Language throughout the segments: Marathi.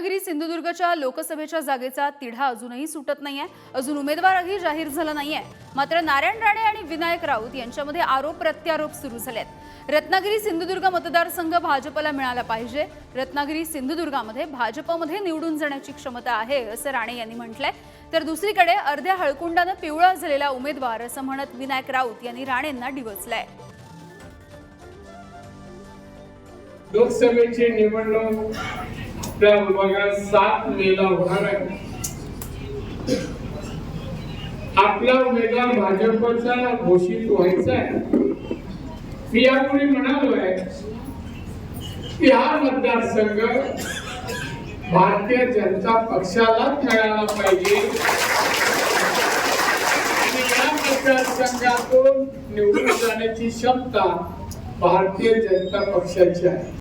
रत्नागिरी सिंधुदुर्गच्या लोकसभेच्या जागेचा तिढा अजूनही सुटत नाहीये. अजून उमेदवारही जाहीर झाला नाहीये. मात्र नारायण राणे आणि विनायक राऊत यांच्यामध्ये आरोप प्रत्यारोप सुरू झालेत. रत्नागिरी सिंधुदुर्ग मतदारसंघ भाजपला मिळाला पाहिजे. रत्नागिरी सिंधुदुर्गामध्ये भाजपमध्ये निवडून जाण्याची क्षमता आहे असं राणे यांनी म्हटलंय. तर दुसरीकडे अर्ध्या हळकुंडानं पिवळा झालेला उमेदवार असं म्हणत विनायक राऊत यांनी राणेंना डिवचलाय. लोकसभेची निवडणूक त्या विभागात सात मेला होणार आहे आपला उमेदवार भाजपचा घोषित व्हायचा आहे. मी यापूर्वी म्हणालोय की हा मतदारसंघ भारतीय जनता पक्षाला खेळायला पाहिजे. आणि या मतदारसंघातून निवडून जाण्याची क्षमता भारतीय जनता पक्षाची आहे.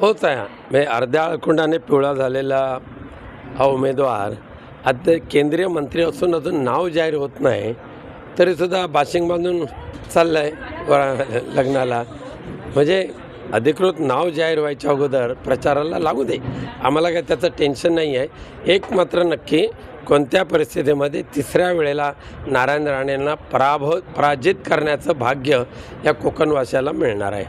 होत आहे. म्हणजे अर्ध्या अळकुंडाने पिवळा झालेला हा उमेदवार आता केंद्रीय मंत्री असून अजून नाव जाहीर होत नाही तरीसुद्धा बाशिंग बांधून चाललं आहे लग्नाला. म्हणजे अधिकृत नाव जाहीर व्हायच्या अगोदर प्रचाराला लागू दे. आम्हाला काय त्याचं टेन्शन नाही आहे एक मात्र नक्की कोणत्या परिस्थितीमध्ये तिसऱ्या वेळेला नारायण राणेंना पराभव पराजित करण्याचं भाग्य या कोकणवासियाला मिळणार आहे.